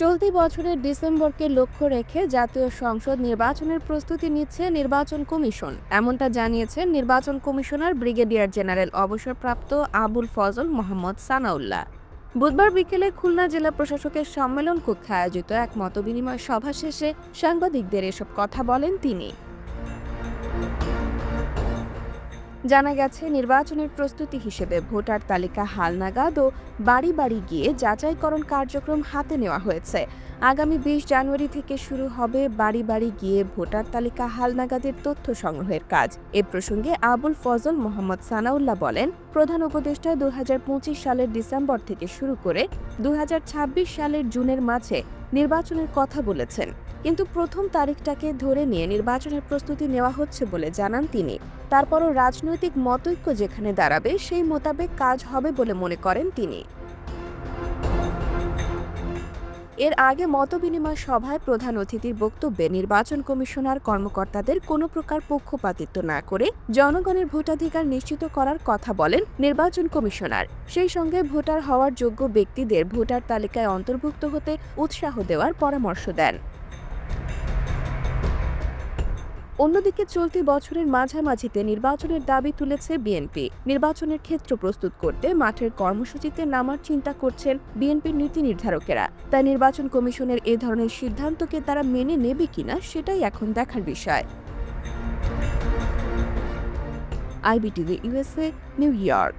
চলতি বছরের ডিসেম্বরকে লক্ষ্য রেখে জাতীয় সংসদ নির্বাচনের প্রস্তুতি নিচ্ছে নির্বাচন কমিশন। এমনটা জানিয়েছেন নির্বাচন কমিশনার ব্রিগেডিয়ার জেনারেল অবসরপ্রাপ্ত আবুল ফজল মোহাম্মদ সানাউল্লাহ। বুধবার বিকেলে খুলনা জেলা প্রশাসকের সম্মেলন কক্ষে আয়োজিত এক মতবিনিময় সভা শেষে সাংবাদিকদের এসব কথা বলেন তিনি। জানা গেছে, নির্বাচনের প্রস্তুতি হিসেবে ভোটার তালিকা হালনাগাদ ও বাড়ি বাড়ি গিয়ে যাচাইকরণ কার্যক্রম হাতে নেওয়া হয়েছে। আগামী বিশ জানুয়ারি থেকে শুরু হবে বাড়ি বাড়ি গিয়ে ভোটার তালিকা হালনাগাদের তথ্য সংগ্রহের কাজ। এ প্রসঙ্গে আবুল ফজল মোহাম্মদ সানাউল্লাহ বলেন, প্রধান উপদেষ্টা দু হাজার পঁচিশ সালের ডিসেম্বর থেকে শুরু করে দু হাজার ছাব্বিশ সালের জুনের মাঝে নির্বাচনের কথা বলেছেন। কিন্তু প্রথম তারিখটাকে ধরে নিয়ে নির্বাচনের প্রস্তুতি নেওয়া হচ্ছে বলে জানান তিনি। তারপরও রাজনৈতিক মতৈক্য যেখানে দাঁড়াবে, সেই মোতাবেক কাজ হবে বলে মনে করেন তিনি। এর আগে মতবিনিময় সভায় প্রধান অতিথির বক্তব্যে নির্বাচন কমিশনার কর্মকর্তাদের কোনো প্রকার পক্ষপাতিত্ব না করে জনগণের ভোটাধিকার নিশ্চিত করার কথা বলেন নির্বাচন কমিশনার। সেই সঙ্গে ভোটার হওয়ার যোগ্য ব্যক্তিদের ভোটার তালিকায় অন্তর্ভুক্ত হতে উৎসাহ দেওয়ার পরামর্শ দেন। অন্যদিকে চলতি বছরের মাঝামাঝিতে নির্বাচনের দাবি তুলেছে বিএনপি। নির্বাচনের ক্ষেত্র প্রস্তুত করতে মাঠের কর্মসূচিতে নামার চিন্তা করছেন বিএনপির নীতি নির্ধারকেরা। তাই নির্বাচন কমিশনের এ ধরনের সিদ্ধান্তকে তারা মেনে নেবে কিনা সেটাই এখন দেখার বিষয়। IBTV USA New York.